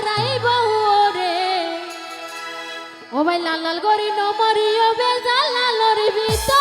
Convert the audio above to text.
হারাইব রে ও ভাই লাল লাল গরি নমরিও বেজাল লালর ভিতর।